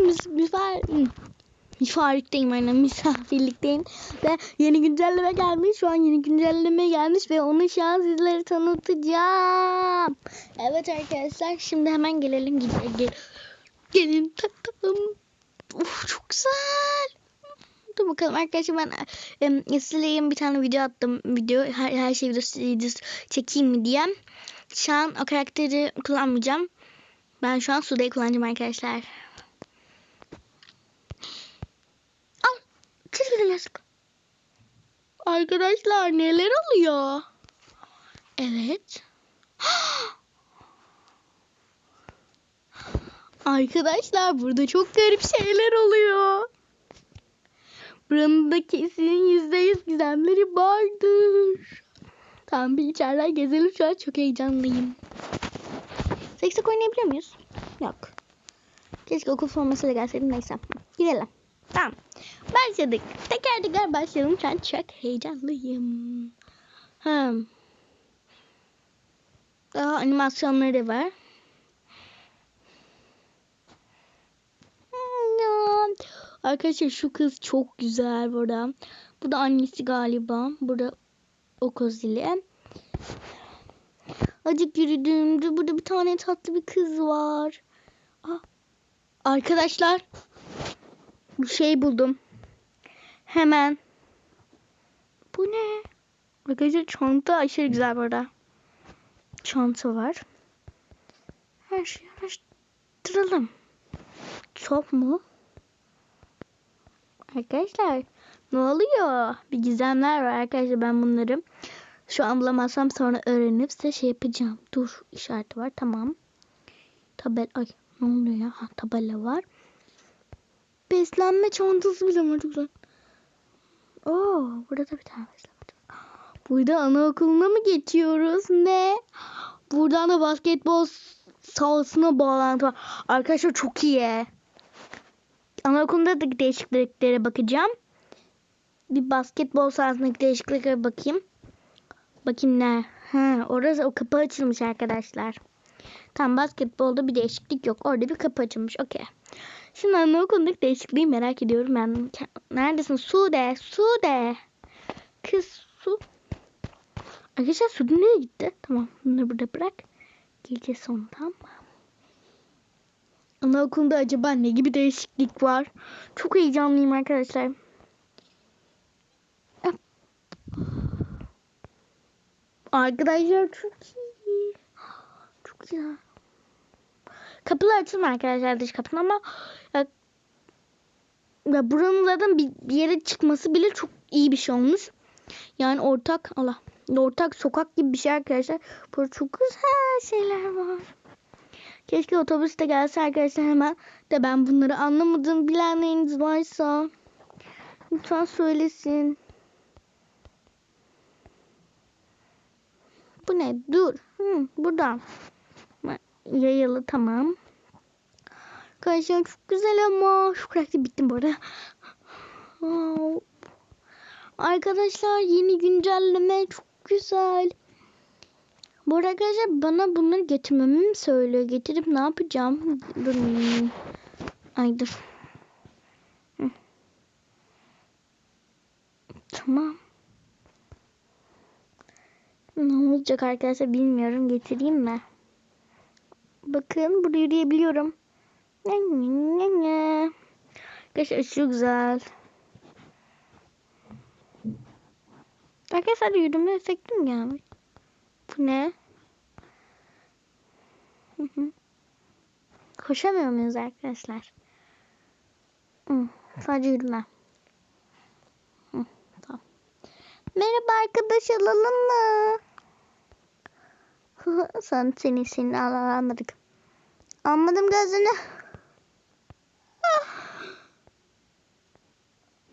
Mis misafir misafirlikteyim aynen misafirlikteyim ve yeni güncelleme gelmiş şu an yeni güncelleme gelmiş ve onu şu an sizlere tanıtacağım. Evet arkadaşlar şimdi hemen gelelim gel, gel, gelin tatlım. Uf çok güzel. Dur bakalım arkadaşlar ben e, sizlere bir tane video attım video her, her şey videosu çekeyim mi diye. Şu an o karakteri kullanmayacağım. Ben şu an Sude'yi kullanacağım arkadaşlar. Yazık. Arkadaşlar neler oluyor? Evet. Arkadaşlar burada çok garip şeyler oluyor. Buranın da kesin yüzde yüz gizemleri vardır. Tamam bir içeriden gezelim şu an çok heyecanlıyım. Seksek oynayabiliyor muyuz? Yok. Keşke okul formasıyla gelseydim neyse. Gidelim. Tamam. Başladık. Teker teker başlayalım. Şu çok heyecanlıyım. Hmm. Daha animasyonları var. Hmm, Arkadaşlar şu kız çok güzel burada. Bu da annesi galiba. Burada okul zili. Acık yürüdüğümde burada bir tane tatlı bir kız var. Aa, arkadaşlar bir şey buldum. Hemen. Bu ne? Arkadaşlar çanta aşırı güzel burada. Çanta var. Her şeyi araştıralım. Top mu? Arkadaşlar ne oluyor? Bir gizemler var arkadaşlar ben bunları şu an bulamazsam sonra öğrenip size şey yapacağım. Dur işareti var tamam. Tabel ay ne oluyor ya? Ha, tabela var. Beslenme çantası bile var güzel. Oo, burada da bir tane beslenme çantası. Burada anaokuluna mı geçiyoruz? Ne? Buradan da basketbol sahasına bağlantı var. Arkadaşlar çok iyi. Anaokulunda da değişikliklere bakacağım. Bir basketbol sahasındaki değişikliklere bakayım. Bakayım ne? Ha, orası o kapı açılmış arkadaşlar. Tam basketbolda bir değişiklik yok. Orada bir kapı açılmış. Okey. Şimdi anaokulundaki değişikliği merak ediyorum ben. Neredesin? Sude. Sude. Kız su. Arkadaşlar Sude nereye gitti? Tamam. Bunları burada bırak. Geleceğiz tamam Anaokulunda acaba ne gibi değişiklik var? Çok heyecanlıyım arkadaşlar. Arkadaşlar çok iyi. Çok güzel. Kapılar açılma arkadaşlar dış kapının ama ya, ya buranın zaten bir, bir yere çıkması bile çok iyi bir şey olmuş. Yani ortak Allah ortak sokak gibi bir şey arkadaşlar. Burada çok güzel şeyler var. Keşke otobüste gelse arkadaşlar hemen de ben bunları anlamadım bilenleriniz varsa lütfen söylesin. Bu ne? Dur. Hı, buradan. Yayalı tamam. Arkadaşlar çok güzel ama şu karakter bittim bu arada. Arkadaşlar yeni güncelleme çok güzel. Bu arada arkadaşlar bana bunları getirmemi mi söylüyor? Getirip ne yapacağım? Dur. Ay dur. Tamam. Ne olacak arkadaşlar bilmiyorum. Getireyim mi? Bakın burada yürüyebiliyorum. Arkadaşlar çok güzel. Arkadaşlar yürüme efektim gelmiş. Bu ne? Koşamıyor muyuz arkadaşlar? Sadece yürüme. Tamam. Merhaba arkadaş alalım mı? Sen seni seni anladık. Anladım gözünü.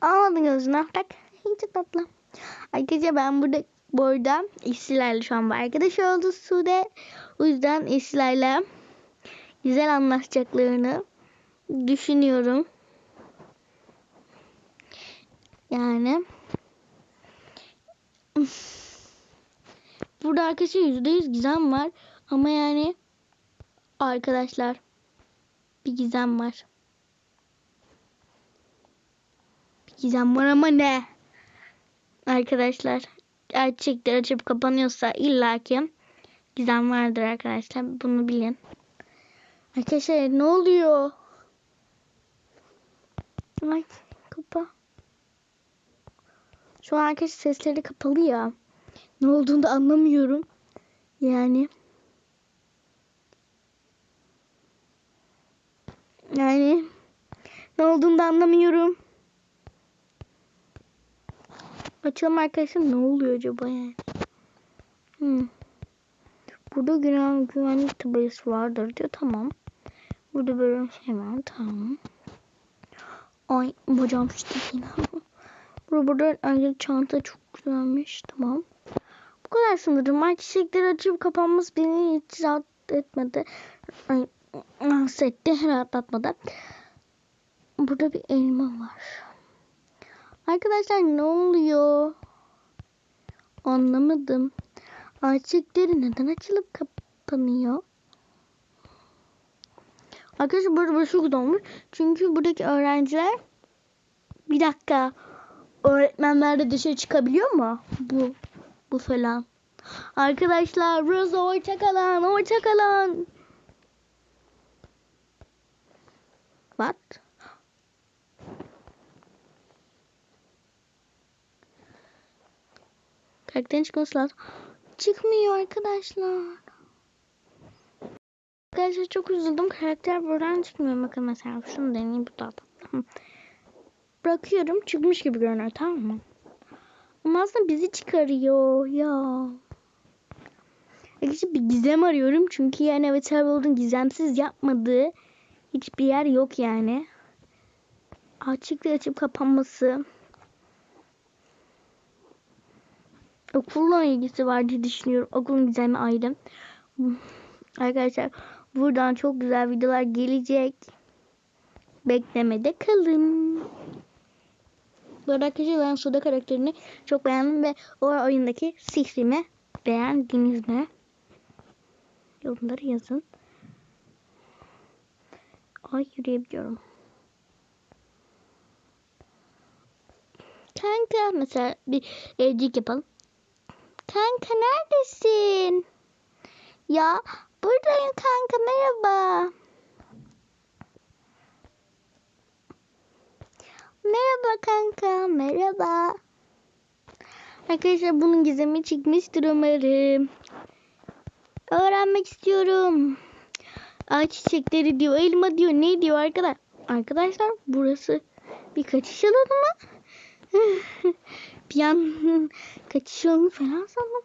Almadın gözünü. Bak. Hiç tatlı. Arkadaşlar ben burada bu arada işçilerle şu an arkadaş oldu Sude. O yüzden işçilerle güzel anlaşacaklarını düşünüyorum. Yani burada arkadaşlar yüzde yüz gizem var ama yani Arkadaşlar bir gizem var. Bir gizem var ama ne? Arkadaşlar gerçekler açıp kapanıyorsa illaki gizem vardır arkadaşlar. Bunu bilin. Arkadaşlar ne oluyor? Ay kapa. Şu an arkadaşlar sesleri kapalı ya. Ne olduğunu da anlamıyorum. Yani Yani. Ne olduğunu da anlamıyorum. Açalım arkadaşlar ne oluyor acaba yani? Hmm. Burada güven, güvenlik tabelası vardır diyor. Tamam. Burada böyle bir şey var. Tamam. Ay bacağım şişti yine. burada, burada önce çanta çok güzelmiş. Tamam. Bu kadar sanırım. Ay çiçekleri açıp kapanması beni hiç rahat etmedi. Ay, rahatsız etti. Rahatlatmadı. Burada bir elma var. Arkadaşlar ne oluyor? Anlamadım. Çiçekleri neden açılıp kapanıyor? Arkadaşlar burada böyle çok olmuş. Çünkü buradaki öğrenciler bir dakika öğretmenler de dışarı çıkabiliyor mu? Bu bu falan. Arkadaşlar burası ortak alan, ortak alan. What? Karakterin çıkması lazım. Çıkmıyor arkadaşlar. Arkadaşlar çok üzüldüm. Karakter buradan çıkmıyor. Bakın mesela şunu deneyeyim bu da. Bırakıyorum. Çıkmış gibi görünüyor tamam mı? Ama aslında bizi çıkarıyor ya. Arkadaşlar bir gizem arıyorum. Çünkü yani evet Serbol'un gizemsiz yapmadığı hiçbir yer yok yani. Açıkla açıp kapanması. Okulla ilgisi var diye düşünüyorum. Okulun gizemi ayrı. Arkadaşlar buradan çok güzel videolar gelecek. Beklemede kalın. Bu arada arkadaşlar Suda karakterini çok beğendim ve o oyundaki sihrimi beğendiniz mi? Yorumları yazın. Ay yürüyebiliyorum. Kanka mesela bir evcilik yapalım. Kanka neredesin? Ya buradayım kanka merhaba. Merhaba kanka merhaba. Arkadaşlar bunun gizemi çıkmıştır umarım. Öğrenmek istiyorum. Ağaç çiçekleri diyor, elma diyor, ne diyor arkadaşlar? Arkadaşlar burası bir kaçış alanı mı? bir an kaçış alanı falan sandım.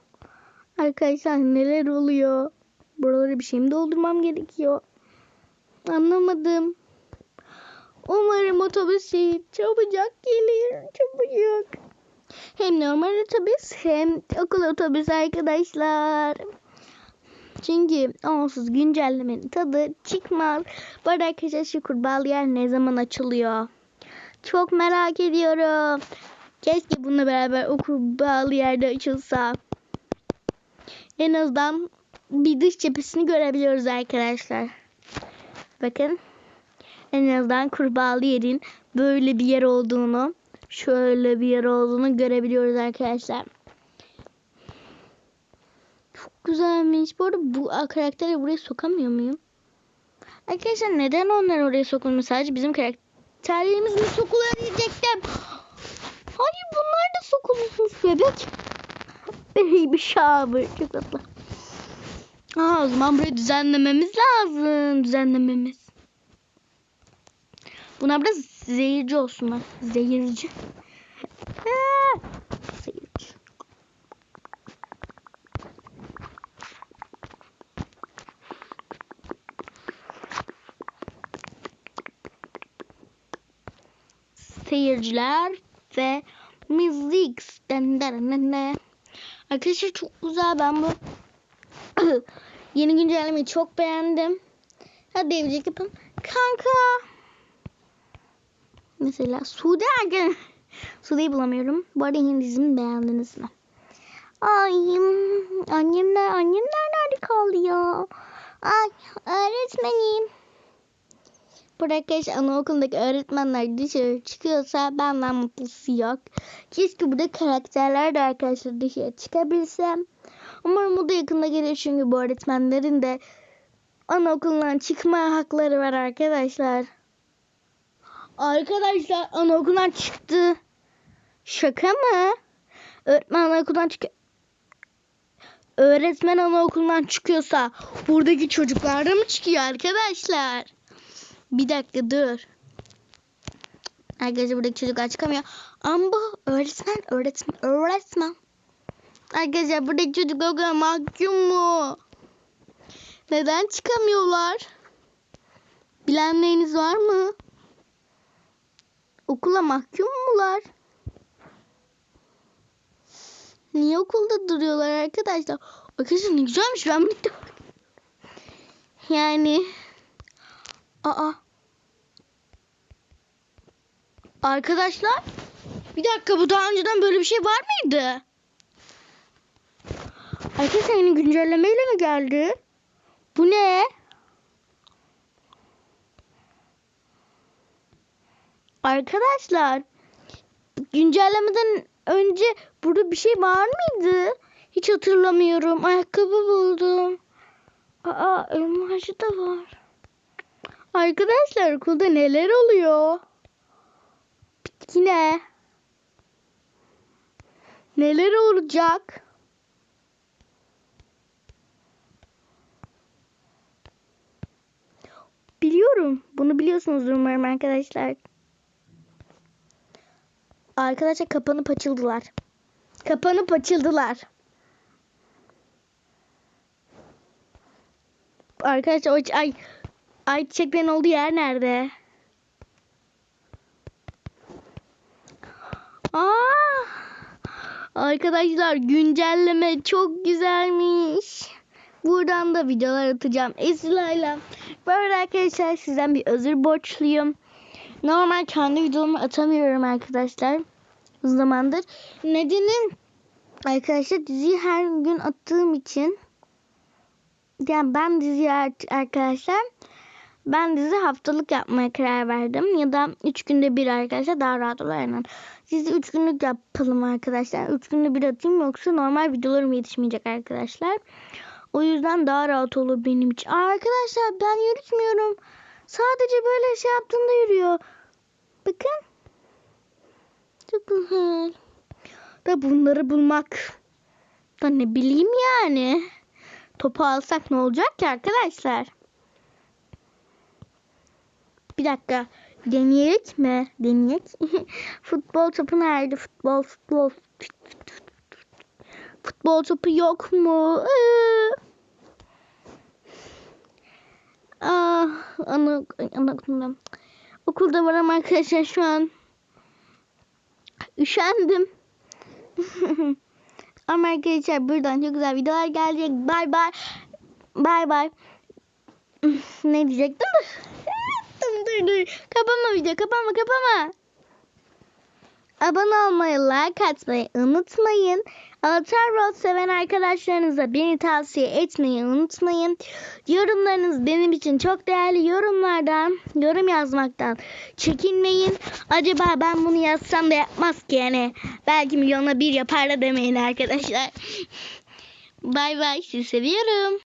Arkadaşlar neler oluyor? Buralara bir şey mi doldurmam gerekiyor? Anlamadım. Umarım otobüs şey çabucak gelir. Çabucak. Hem normal otobüs hem okul otobüsü arkadaşlar. Çünkü onsuz güncellemenin tadı çıkmaz. Bu arada arkadaşlar şu kurbağalı yer ne zaman açılıyor? Çok merak ediyorum. Keşke bununla beraber o kurbağalı yerde açılsa. En azından bir dış cephesini görebiliyoruz arkadaşlar. Bakın. En azından kurbağalı yerin böyle bir yer olduğunu, şöyle bir yer olduğunu görebiliyoruz arkadaşlar. Güzelmiş. Bu arada bu karakteri buraya sokamıyor muyum? Arkadaşlar neden onlar oraya sokulmuyor? Sadece bizim karakterlerimiz mi sokuluyor diyecektim. Hayır bunlar da sokulmuş bebek. Baby shower. Çok tatlı. Aa, o zaman burayı düzenlememiz lazım. Düzenlememiz. Buna biraz zehirci olsunlar. Zehirci. Seyirciler ve müzik. Arkadaşlar çok güzel. Ben bu yeni güncellemeyi çok beğendim. Hadi evcilik yapın. Kanka. Mesela Sude Ergen. Sude'yi bulamıyorum. Bu arada yeni beğendiniz mi? Ay annemler annemler nerede kaldı ya? Ay öğretmenim. Bırakış anaokulundaki öğretmenler dışarı çıkıyorsa benden mutlusu yok. Keşke burada karakterler de arkadaşlar dışarı çıkabilsem. Umarım o da yakında gelir çünkü bu öğretmenlerin de anaokulundan çıkma hakları var arkadaşlar. Arkadaşlar anaokulundan çıktı. Şaka mı? Öğretmen anaokulundan çık Öğretmen anaokulundan çıkıyorsa buradaki çocuklar da mı çıkıyor arkadaşlar? Bir dakika dur. Arkadaşlar buradaki çocuklar çıkamıyor. Ama öğretmen, öğretmen, öğretmen. Arkadaşlar buradaki çocuklar mahkum mu? Neden çıkamıyorlar? Bilenleriniz var mı? Okula mahkum mular? Niye okulda duruyorlar arkadaşlar? Arkadaşlar ne güzelmiş ben bunu Yani Aa Arkadaşlar bir dakika bu daha önceden böyle bir şey var mıydı? Arkadaşlar yeni güncellemeyle mi geldi? Bu ne? Arkadaşlar güncellemeden önce burada bir şey var mıydı? Hiç hatırlamıyorum. Ayakkabı buldum. Aa elmacı da var. Arkadaşlar okulda neler oluyor? Bitki ne? Neler olacak? Biliyorum. Bunu biliyorsunuzdur umarım arkadaşlar. Arkadaşlar kapanıp açıldılar. Kapanıp açıldılar. Arkadaşlar ay ay çiçeklerin olduğu yer nerede? Aa! Arkadaşlar güncelleme çok güzelmiş. Buradan da videolar atacağım Esra'yla. Böyle arkadaşlar sizden bir özür borçluyum. Normal kendi videomu atamıyorum arkadaşlar. Uzun zamandır. Nedeni arkadaşlar diziyi her gün attığım için yani ben diziyi arkadaşlar ben dizi haftalık yapmaya karar verdim. Ya da 3 günde bir arkadaşlar daha rahat olur aynen. Dizi 3 günlük yapalım arkadaşlar. 3 günde bir atayım yoksa normal videolarım yetişmeyecek arkadaşlar. O yüzden daha rahat olur benim için. Aa, arkadaşlar ben yürütmüyorum. Sadece böyle şey yaptığımda yürüyor. Bakın. Çok güzel. Da bunları bulmak. Da ne bileyim yani. Topu alsak ne olacak ki arkadaşlar? Bir dakika. Deneyek mi? Deneyek. futbol topu nerede? Futbol, futbol. Futbol topu yok mu? Ah, ana, ana, ana. Okulda var ama arkadaşlar şu an üşendim. ama arkadaşlar buradan çok güzel videolar gelecek. Bay bay. Bay bay. ne diyecektim? Kapama video kapama kapama. Abone olmayı, like atmayı unutmayın. Avatar Road seven arkadaşlarınıza beni tavsiye etmeyi unutmayın. Yorumlarınız benim için çok değerli. Yorumlardan, yorum yazmaktan çekinmeyin. Acaba ben bunu yazsam da yapmaz ki yani. Belki milyona bir yapar da demeyin arkadaşlar. Bay bay. Sizi seviyorum.